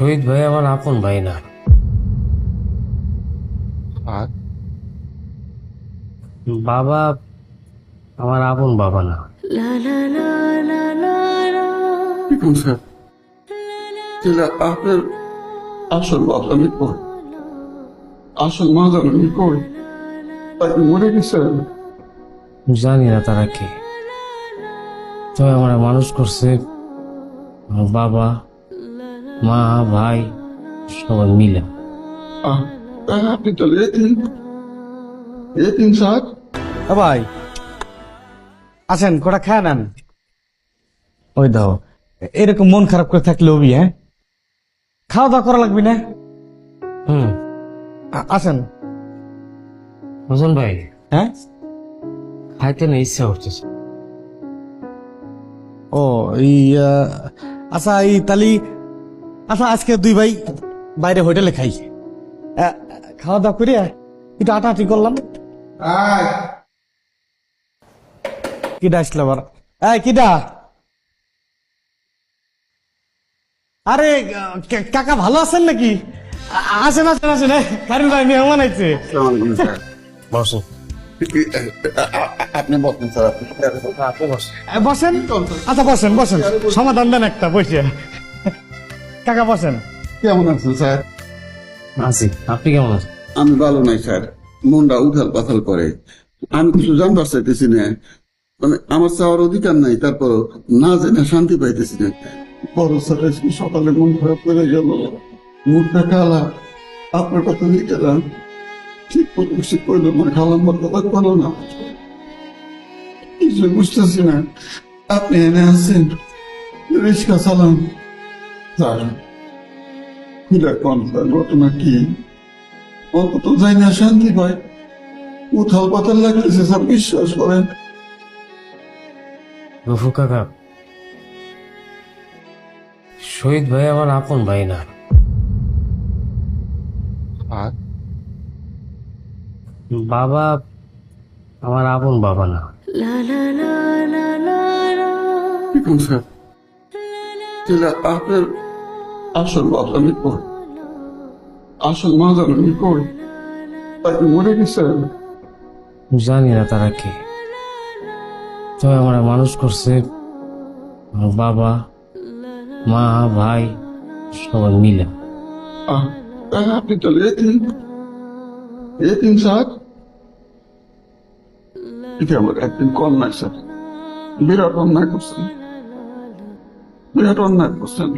শহীদ ভাই আমার আপন ভাই না। আর? বাবা আমার আপন বাবা না। আপনার আসল বাবা আমি কই? আসল মা জানো আমি কই? তাকে মরে গেছেন। জানি না তারা কে। তবে আমার মানুষ করছে বাবা মা ভাই সবাই মিলে। আপনি তো এতিম স্যার। ভাই আসেন কটা খায় নেন? ওই দাও এরকম মন খারাপ করে থাকলে হবি হ্যাঁ? খাওয়া দাওয়া করা লাগবে না? হুম। আসেন। হোসেন ভাই হ্যাঁ? খাইতে না ইচ্ছা করতেছে। ও আহ, আচ্ছা এই তালি আচ্ছা আজকে দুই ভাই বাইরে হোটেলে খাই। খাওয়া দাওয়া করে একটু আটাআটি করলাম। কিডা আসলো আবার? এই কিডা? আরে কাকা ভালো আছেন নাকি? আসেন আসেন আসেন। কারিম ভাই মেহমান আইছে। আপনি স্যার বসেন? আচ্ছা বসেন বসেন। সমাধান দেন একটা বসে কাকা বসেন। কেমন আছেন স্যার? আছি। আপনি কেমন আছেন? আমি ভালো নাই স্যার। মনটা উথাল পাথাল করে। আমি কিছু জানবার চাইতেছি না। মানে আমার চাওয়ার অধিকার নাই তারপর না জেনে শান্তি পাইতেছি না। বড় স্যার সকালে মন খারাপ করে গেল। মুখটা কালা। আপনার কথা নিয়ে গেলাম ঠিক করে বসে করল মানে খালাম কথা বলো না। কিছু বুঝতেছি না। আপনি এনে আছেন। রিক্সা চালান স্যার খুলে কোন ঘটনা কি? অন্তত যাই না শান্তি পায় উথাল পাতাল লাগতেছে স্যার বিশ্বাস করেন। গফু কাকা শহীদ ভাই আমার আপন ভাই না। আর? বাবা আমার আপন বাবা না। স্যার? তাহলে আপনার আসল বাবা আমি আসল মা জানো তাকে মরে গেছেন জানি না তারা কে। তবে আমার মানুষ করছে আমার বাবা মা ভাই সবাই মিলে। আপনি তো এতিম এতিম স্যার? এটা আমার একদিন কম নাই স্যার। বিরাট অন্যায় করছেন বিরাট অন্যায় করছেন